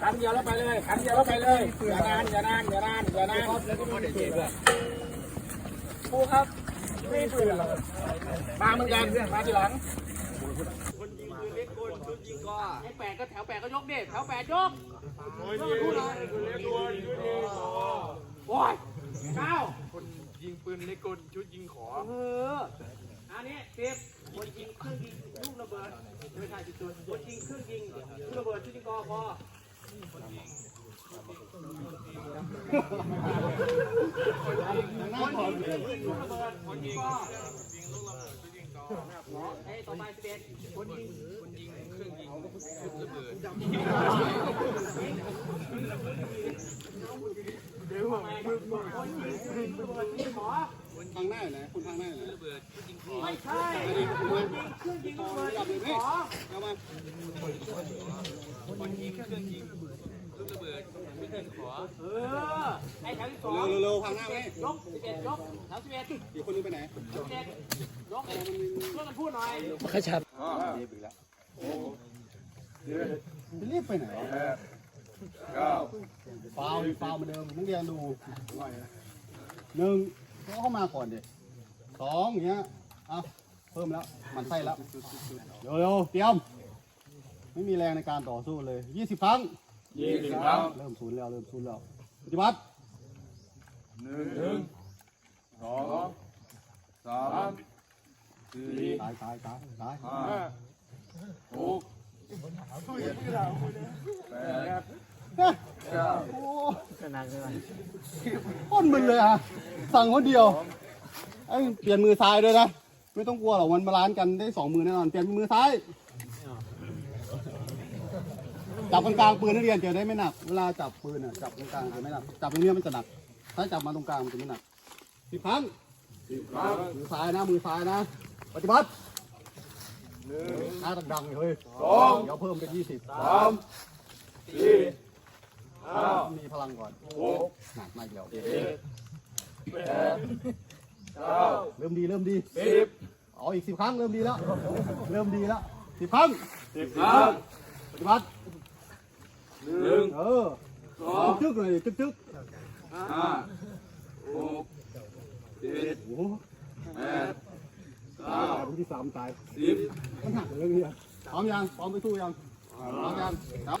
คันเดียวแล้วไปเลยคันเดียวแล้วไปเลยอย่านานอย่านานอย่านานอย่านานครูครับไม่เบื่อมาเหมือนกันมาทีหลังคนยิงคือ้แปดก็แถวแปดก็ยกดิแถวแปดยกพูดหน่อยโอ้ยเก้าคนยิงปืนเล็กกลชุดยิงขอเอออันนี้เก็บคนยิงเครื่องยิง เบิดไม่ใช่จิตตัวคนยิงเครื่องยิงลูกระเบิดชุดยิงกอพอคนยิงลูกระเบิดคนยิงกอเฮ้ยต่อไปสิบเอ็ดคนยิงคนยิงเครื่องยิงชุดระเบิดคนยิงเครื่องยิงลูกระเบิดชุดยิงหมอทางหน้าไหนคุณทางหน้าไหนระเบิดชุดยิงขอไม่ใช่คนยิงเครื่องยิงระเบิดชุดยิงหมอเอามาคนยิงเครื่องยิงชุดระเบิดชุดยิงขอเออไอ้แถวที่สองเร็วเร็วทางหน้าไหมยกสิบเอ็ดยกแถวสิบเอ็ดอีกคนนึงไปไหนสิบเอ็ดยกช่วยกันพูดหน่อยอ๋อรีบอีกแล้วรีบไปไหนฟาวดิฟาวเหมือนเดิมนักเรียนดูหนึ่ง เขาเข้ามาก่อนดิสองอย่างเงี้ยเอาเพิ่มแล้วมันไส้แล้วเร็วเร็วเตรียม ไม่มีแรงในการต่อสู้เลยยี่สิบครั้งยี่สิบครั้งเริ่มศูนย์แล้วเริ่มศูนย์แล้วปฏิบัติหนึ่งสองสามสี่ตายตายตายตายห้าหกแปดเก้าโอ้ป้นมึนเลยอะสั่งคนเดียวไอ้เปลี่ยนมือซ้ายด้วยนะ ไม่ต้องกลัวหรอกมันบาลานซ์กันได้สองมือแน่นอน เปลี่ยนมือซ้าย จับกลางๆปืนนักเรียนจะได้ไม่หนัก เวลาจับปืนอะจับกลางๆจะไม่หนัก จับตรงเนี้ยมันจะหนัก ถ้าจับมาตรงกลางมันจะไม่หนักสิบครั้งสิบครั้งมือซ้ายนะ มือซ้ายนะ ปฏิบัติหนึ่งห้าดังๆเลยเฮ้ยสองเดี๋ยวเพิ่มเป็นยี่สิบสามสี่ มีพลังก่อนหกหนักมาอีกแล้วเจ็ดแปดเก้าเริ่มดีเริ่มดีสิบเอาอีกสิบครั้งเริ่มดีแล้ว เริ่มดีแล้วสิบครั้งสิบครั้งปฏิบัติหนึ่งเออสองจึ๊กๆเลยจึ๊กจึ๊กห้าหกเจ็ดๆโอ้โหแปดเก้าตายคนที่สามตายสิบมันหักเลยเนี่ยพร้อมยังพร้อมไปสู้ยังพร้อมยังครับ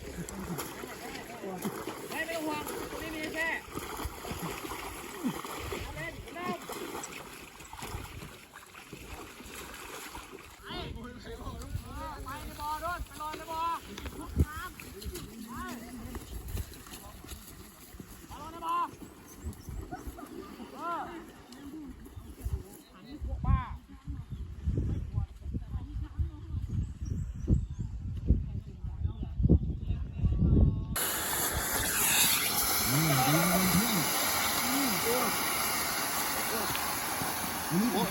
ไ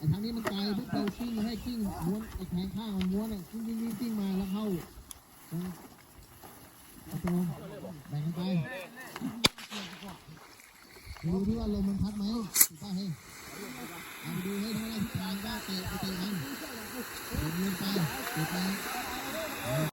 อทางนี้มันไกลพวกเรากิ้งให้กิ้งม้วนไอ้แขนข้างของม้วนอะกิ้งกิ้งกิ้งมาแล้วเข้าตรงแบ่งกันไป ดูที่ว่าลมมันพัดไหมถูกป่ะเฮ้ยเอาไปดูให้ทั้งทิศทางก็เตะไปเตะกันเดินไปเตะไป